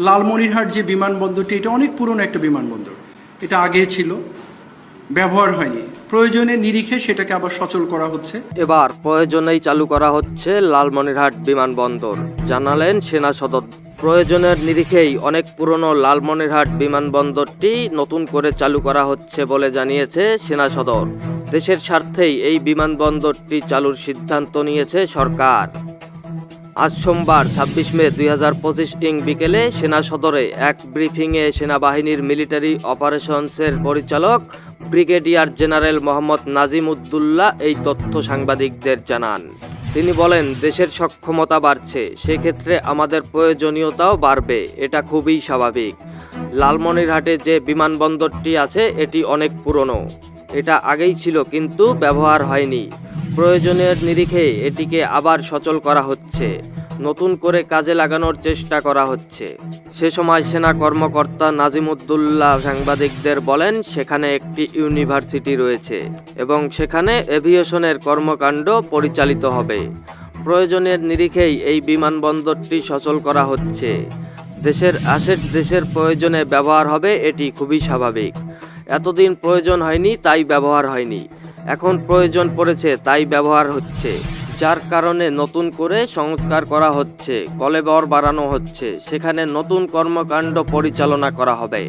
লালমনিরহাট যে বিমানবন্দরটি, এটা অনেক পুরনো একটা বিমানবন্দর। এটা আগে ছিল, ব্যবহার হয়নি। প্রয়োজনের নিরিখে সেটাকে আবার সচল করা হচ্ছে। এবার প্রয়োজনেই চালু করা হচ্ছে লালমনিরহাট বিমানবন্দর। জানালেন সেনা সদর। প্রয়োজনের নিরিখেই অনেক পুরনো লালমনিরহাট বিমানবন্দরটি নতুন করে চালু করা হচ্ছে বলে জানিয়েছে সেনা সদর। দেশের স্বার্থেই এই বিমানবন্দরটি চালুর সিদ্ধান্ত নিয়েছে সরকার। আজ সোমবার, ছাব্বিশ মে দুই হাজার পঁচিশ ইং বিকেলে সেনা সদরে এক ব্রিফিংয়ে সেনাবাহিনীর মিলিটারি অপারেশনসের পরিচালক ব্রিগেডিয়ার জেনারেল মোহাম্মদ নাজিম উদ্দুল্লাহ এই তথ্য সাংবাদিকদের জানান। তিনি বলেন, দেশের সক্ষমতা বাড়ছে, সেক্ষেত্রে আমাদের প্রয়োজনীয়তাও বাড়বে, এটা খুবই স্বাভাবিক। লালমনিরহাটে যে বিমানবন্দরটি আছে, এটি অনেক পুরনো। এটা আগেই ছিল, কিন্তু ব্যবহার হয়নি। প্রয়োজনের নিরিখে এটিকে আবার সচল করা হচ্ছে। নতুন করে কাজে লাগানোর চেষ্টা করা হচ্ছে। সে সময় সেনা কর্মকর্তা নাজিমুদ্দুল্লাহ সাংবাদিকদের বলেন, সেখানে একটি ইউনিভার্সিটি রয়েছে এবং সেখানে এভিয়েশনের কর্মকাণ্ড পরিচালিত হবে। প্রয়োজনের নিরিখেই এই বিমানবন্দরটি সচল করা হচ্ছে। দেশের আশের দেশের প্রয়োজনে ব্যবহার হবে, এটি খুবই স্বাভাবিক। এতদিন প্রয়োজন হয়নি, তাই ব্যবহার হয়নি। এখন প্রয়োজন পড়েছে, তাই ব্যবহার হচ্ছে। যার কারণে নতুন করে সংস্কার করা হচ্ছে কলেবর বাড়ানো হচ্ছে, সেখানে নতুন কর্মকাণ্ড পরিচালনা করা হবে।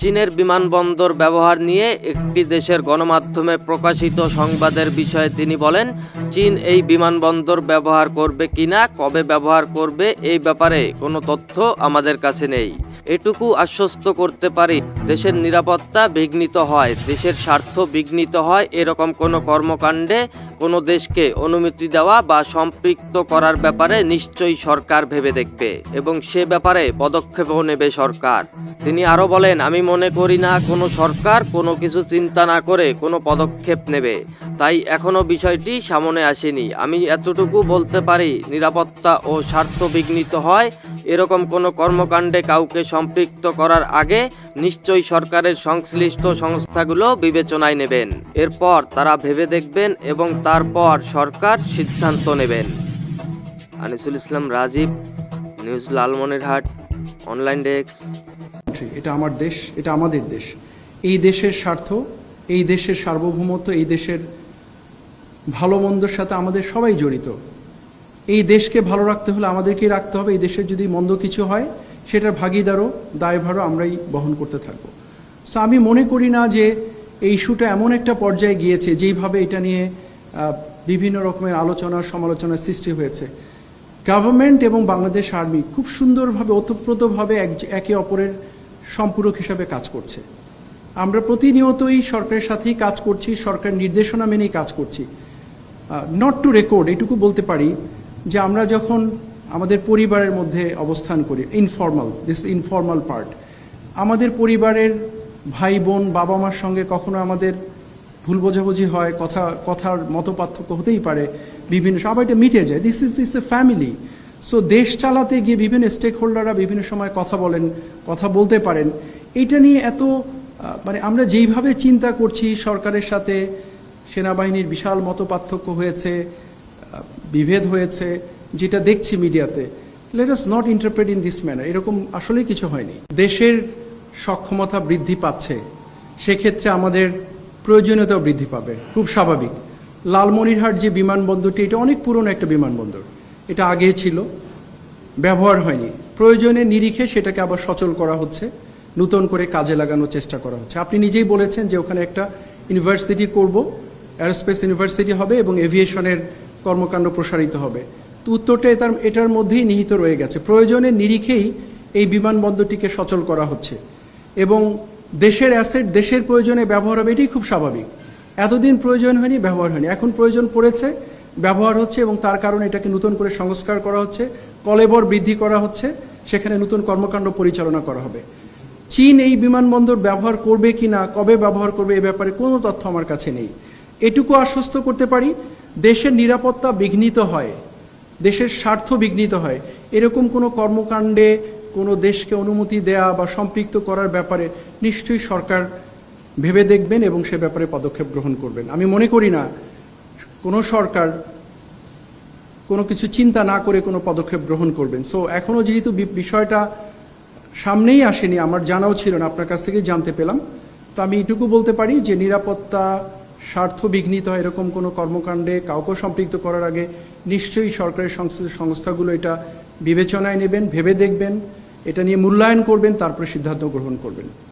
চীনের বিমানবন্দর ব্যবহার নিয়ে একটি দেশের গণমাধ্যমে প্রকাশিত সংবাদের বিষয়ে তিনি বলেন, চীন এই বিমানবন্দর ব্যবহার করবে কিনা, কবে ব্যবহার করবে, এই ব্যাপারে কোনো তথ্য আমাদের কাছে নেই। এটুকু আশ্বস্ত করতে পারি, দেশের নিরাপত্তা বিঘ্নিত হয়, দেশের স্বার্থ বিঘ্নিত হয়, এরকম কোনো কর্মকাণ্ডে কোনো দেশকে অনুমতি দেওয়া বা সম্পৃক্ত করার ব্যাপারে নিশ্চয়ই সরকার ভেবে দেখবে এবং সে ব্যাপারে পদক্ষেপও নেবে সরকার। তিনি আরও বলেন, আমি মনে করি না কোনো সরকার কোনো কিছু চিন্তা না করে কোনো পদক্ষেপ নেবে। তাই এখনও বিষয়টি সামনে আসেনি। আমি এতটুকু বলতে পারি, নিরাপত্তা ও স্বার্থ বিঘ্নিত হয়। এরকম কোনো কর্মকাণ্ডে কাউকে সম্পৃক্ত করার আগে নিশ্চয়ই সরকারের সংশ্লিষ্ট সংস্থাগুলো বিবেচনায় নেবেন। এরপর তারা ভেবে দেখবেন এবং তারপর সরকার সিদ্ধান্ত নেবেন। Anisul Islam Rajib, news Lalmonirhat, online desk. এটা আমার দেশ, এটা আমাদের দেশ। এই দেশের স্বার্থ, এই দেশের সার্বভৌমত্ব, এই দেশের ভালো মন্দর সাথে আমাদের সবাই জড়িত। এই দেশকে ভালো রাখতে হলে আমাদেরকেই রাখতে হবে। এই দেশের যদি মন্দ কিছু হয়, সেটার ভাগিদারও, দায়ভারও আমরাই বহন করতে থাকব। সো আমি মনে করি না যে এই ইস্যুটা এমন একটা পর্যায়ে গিয়েছে, যেইভাবে এটা নিয়ে বিভিন্ন রকমের আলোচনা সমালোচনার সৃষ্টি হয়েছে। গভর্নমেন্ট এবং বাংলাদেশ আর্মি খুব সুন্দরভাবে, ওতপ্রোতভাবে একে অপরের সম্পূরক হিসাবে কাজ করছে। আমরা প্রতিনিয়তই সরকারের সাথেই কাজ করছি, সরকার নির্দেশনা মেনেই কাজ করছি। নট টু রেকর্ড এটুকু বলতে পারি যে আমরা যখন আমাদের পরিবারের মধ্যে অবস্থান করি ইনফর্মাল দিস ইনফর্মাল পার্ট আমাদের পরিবারের ভাই বোন বাবা মার সঙ্গে কখনো আমাদের ভুল বোঝাবুঝি হয়, কথা, কথার মত পার্থক্য হতেই পারে, বিভিন্ন, সবাই এটা মিটে যায় this is this a family so দেশ চালাতে গিয়ে বিভিন্ন স্টেক হোল্ডাররা বিভিন্ন সময় কথা বলেন, কথা বলতে পারেন, এটা নিয়ে এত মানে আমরা যেইভাবে চিন্তা করছি সরকারের সাথে সেনাবাহিনীর বিশাল মত পার্থক্য হয়েছে বিভেদ হয়েছে, যেটা দেখছি মিডিয়াতে। Let us not interpret in this manner এরকম আসলেই কিছু হয়নি। দেশের সক্ষমতা বৃদ্ধি পাচ্ছে, সেক্ষেত্রে আমাদের প্রয়োজনীয়তাও বৃদ্ধি পাবে, খুব স্বাভাবিক। লালমনিরহাট যে বিমানবন্দরটি, এটা অনেক পুরনো একটা বিমানবন্দর। এটা আগে ছিল, ব্যবহার হয়নি। প্রয়োজনে নিরিখে সেটাকে আবার সচল করা হচ্ছে, নতুন করে কাজে লাগানোর চেষ্টা করা হচ্ছে। আপনি নিজেই বলেছেন যে ওখানে একটা ইউনিভার্সিটি করব অ্যারোস্পেস ইউনিভার্সিটি হবে এবং এভিয়েশনের কর্মকাণ্ড প্রসারিত হবে। তো উত্তরটা এটার এটার মধ্যেই নিহিত রয়ে গেছে। প্রয়োজনের নিরিখেই এই বিমানবন্দরটিকে সচল করা হচ্ছে। এবং দেশের অ্যাসেট দেশের প্রয়োজনে ব্যবহার হবে এটি খুব স্বাভাবিক। এতদিন প্রয়োজন হয়নি, ব্যবহার হয়নি। এখন প্রয়োজন পড়েছে, ব্যবহার হচ্ছে এবং তার কারণে এটাকে নতুন করে সংস্কার করা হচ্ছে, কলেবর বৃদ্ধি করা হচ্ছে, সেখানে নতুন কর্মকাণ্ড পরিচালনা করা হবে। চীন এই বিমানবন্দর ব্যবহার করবে কি না কবে ব্যবহার করবে এ ব্যাপারে কোনো তথ্য আমার কাছে নেই। এটুকু আশ্বস্ত করতে পারি, দেশের নিরাপত্তা বিঘ্নিত হয়, দেশের স্বার্থ বিঘ্নিত হয়। এরকম কোনো কর্মকাণ্ডে কোনো দেশকে অনুমতি দেয়া বা সম্পৃক্ত করার ব্যাপারে নিশ্চয়ই সরকার ভেবে দেখবেন এবং সে ব্যাপারে পদক্ষেপ গ্রহণ করবেন। আমি মনে করি না কোনো সরকার কোনো কিছু চিন্তা না করে কোনো পদক্ষেপ গ্রহণ করবেন। সো এখনও যেহেতু বিষয়টা সামনেই আসেনি, আমার জানাও ছিল না, আপনার কাছ থেকেই জানতে পেলাম। তো আমি এটুকু বলতে পারি যে নিরাপত্তা স্বার্থ বিঘ্নিত হয় এরকম কোনো কর্মকাণ্ডে কাউকে সম্পৃক্ত করার আগে নিশ্চয়ই সরকারের সংস্থাগুলো এটা বিবেচনায় নেবেন, ভেবে দেখবেন, এটা নিয়ে মূল্যায়ন করবেন, তারপরে সিদ্ধান্ত গ্রহণ করবেন।